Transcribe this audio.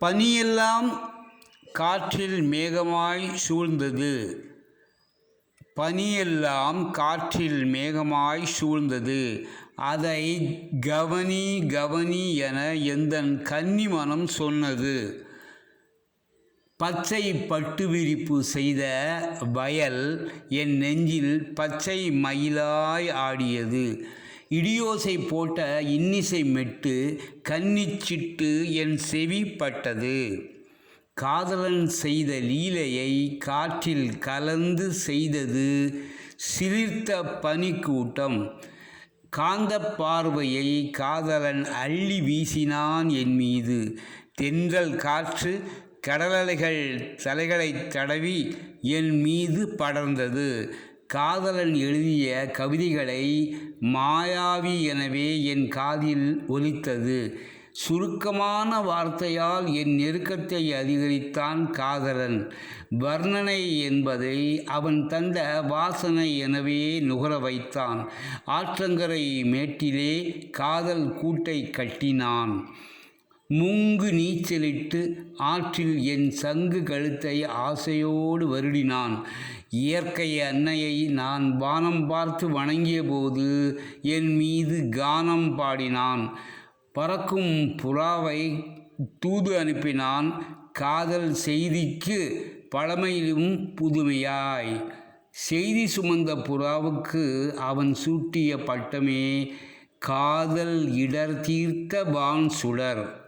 பனியெல்லாம் காற்றில் மேகமாய் சூழ்ந்தது. பனியெல்லாம் காற்றில் மேகமாய் சூழ்ந்தது. அதை கவனி கவனி என எந்தன் கன்னி மனம் சொன்னது. பச்சை பட்டு விரிப்பு செய்த வயல் என் நெஞ்சில் பச்சை மயிலாய் ஆடியது. இடியோசை போட்ட இன்னிசை மெட்டு கன்னிச்சிட்டு என் செவி பட்டது காதலன் செய்த லீலையை காற்றில் கலந்து செய்தது சிலிர்த்த பனிக்கூட்டம். காந்த பார்வையை காதலன் அள்ளி வீசினான் என் மீது. தென்றல் காற்று கடலலைகள் தலைகளை தடவி என் மீது படர்ந்தது. காதலன் எழுதிய கவிதைகளை மாயாவி எனவே என் காதில் ஒலித்தது. சுருக்கமான வார்த்தையால் என் நெருக்கத்தை அதிகரித்தான் காதலன். வர்ணனை என்பதை அவன் தந்த வாசனை எனவே நுகர வைத்தான். ஆற்றங்கரை மேட்டிலே காதல் கூட்டை கட்டினான். முங்கு நீச்சலிட்டு ஆற்றில் என் சங்கு கழுத்தை ஆசையோடு வருடினான். இயற்கை அன்னையை நான் வானம் பார்த்து வணங்கிய போது என் மீது கானம் பாடினான். பறக்கும் புறாவை தூது அனுப்பினான். காதல் செய்திக்கு பழமையிலும் புதுமையாய். செய்தி சுமந்த புறாவுக்கு அவன் சூட்டிய பட்டமே காதல் இடர் தீர்த்த வான் சுடர்.